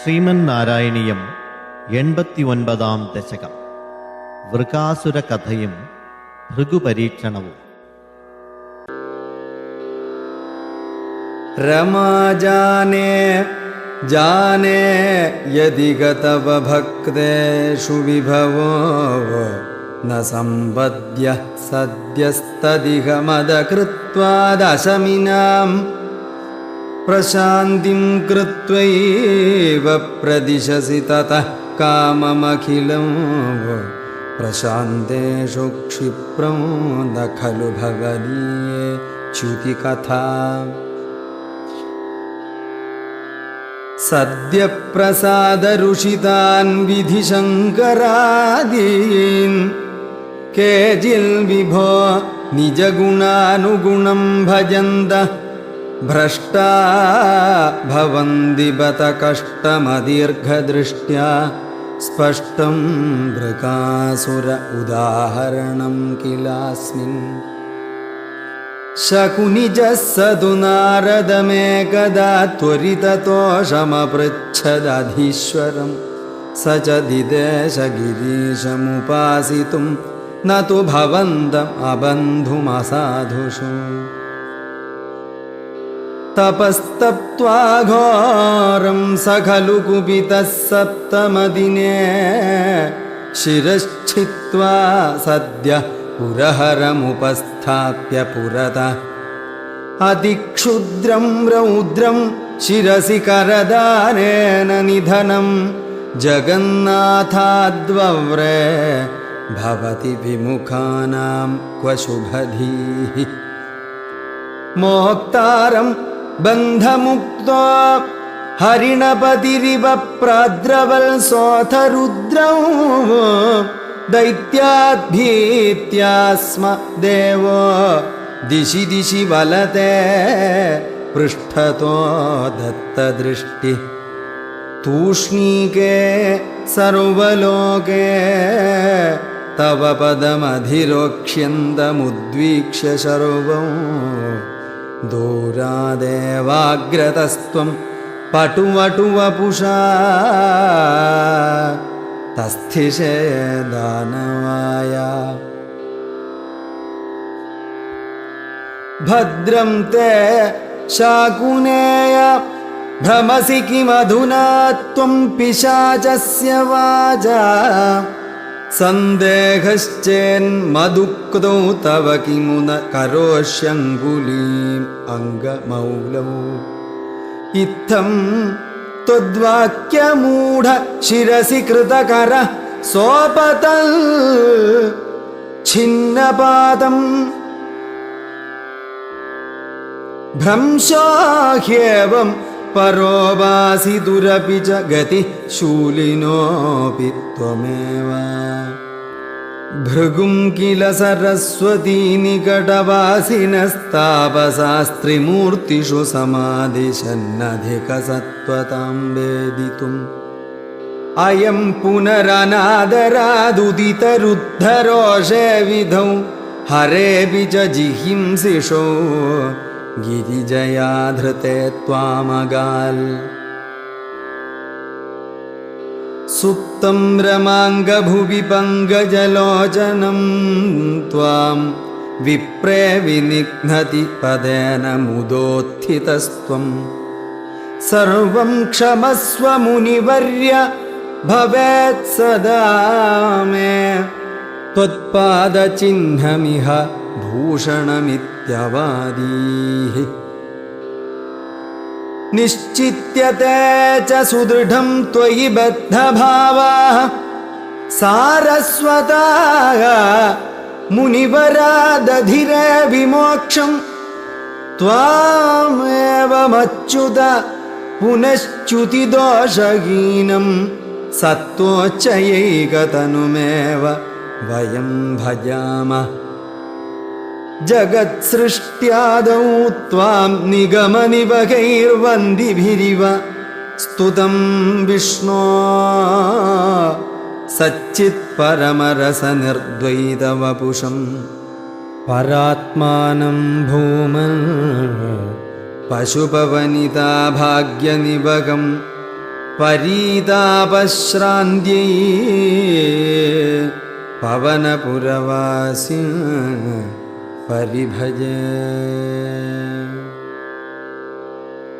ശ്രീമന്നാരായണീയം എൺപത്തി ഒൻപതാം ദശകം വൃകാസുരകഥയും ഭൃഗുപരീക്ഷണവും रमा जाने जाने यदि गतव भक्तेषु विभवो न सम्पद्यः सद्यस्तदिह मदकृत्वा दशमिनां प्रशान्तिं कृत्वैव प्रदिशसि ततः काममखिलं प्रशान्तेषु क्षिप्रं न खलु भवदीये च्युतिकथा। सद्यप्रसादरुषितान् विधिशङ्करादीन् केचिल्विभो निजगुणानुगुणं भजन्त भ्रष्टा भवन्ति बत कष्टमदीर्घदृष्ट्या स्पष्टं वृकासुर उदाहरणं किलास्मिन्। शकुनिजः स तु नारदमेकदा त्वरिततोषमपृच्छदधीश्वरं। स च दिदेशगिरीशमुपासितुं न तु भवन्तम् अबन्धुमसाधुषु तपस्तप्त्वाघोरं स खलु कुपितः सप्तमदिने शिरश्छित्त्वा सद्यः पुरहरमुपस्थाप्य पुरतः। अतिक्षुद्रं रौद्रं शिरसि करदानेन निधनं। जगन्नाथाद्वव्रे भवति विमुखानां क्व शुभधीः मोक्तारं बन्धमुक्तो हरिणपतिरिव प्राद्रवल्सोऽथ रुद्रौ दैत्याद्भीत्या स्म देवो। दिशि दिशि वलते पृष्ठतो दत्तदृष्टिः। तूष्णीके सर्वलोके तव पदमधिरोक्ष्यन्तमुद्वीक्ष्य सर्वं दूरादेवाग्रतस्त्वं पटुवटुवपुषा तस्थिषे दानवाय। भद्रं ते शाकुनेय भ्रमसि किमधुना त्वं पिशाचस्य वाचा സന്ദേഹശ്ചേന്മദുക്തൗ തവ കിമുന കരോഷ്യങ്കുലീം അംഗമൗലൗ. ഇത്തം ത്വദ്വാക്യമൂഢ ശിരസി കൃതകര സോപതൽ ഛിന്നപാദം. ഭ്രംശാഹ്യേവം परोवासि दुरपि च गतिः शूलिनोऽपि त्वमेव। भृगुं किल सरस्वती निकटवासिनस्तापशास्त्रिमूर्तिषु समादिशन्नधिकसत्त्वतां वेदितुम् अयं पुनरनादरादुदितरुद्धरोषे विधौ हरेऽपि च जिहिंसिषो गिरिजया धृते त्वामगाल्। सुप्तं रमाङ्गभुवि पङ्कजलोचनं त्वां विप्रे विनिघ्नति पदेन मुदोत्थितस्त्वं। सर्वं क्षमस्व मुनिवर्य भवेत् सदा मे। त्वत्पादचिह्नमिह भूषणमित्यवादीः। निश्चित्यते च सुदृढं त्वयि बद्धभावाः। सारस्वताः मुनिवरादधिरे विमोक्षं। त्वामेवमच्युत पुनश्च्युतिदोषहीनं। सत्त्वोच्चयैकतनुमेव वयं भजामः जगत्सृष्ट्यादौ त्वां निगमनिवगैर्वन्दिभिरिव स्तुतं विष्णो सच्चित्परमरसनिर्द्वैतवपुषं परात्मानं भूमन् पशुपवनिता भाग्यनिवगं परीतापश्रान्त्यै पवनपुरवासि परिभजे।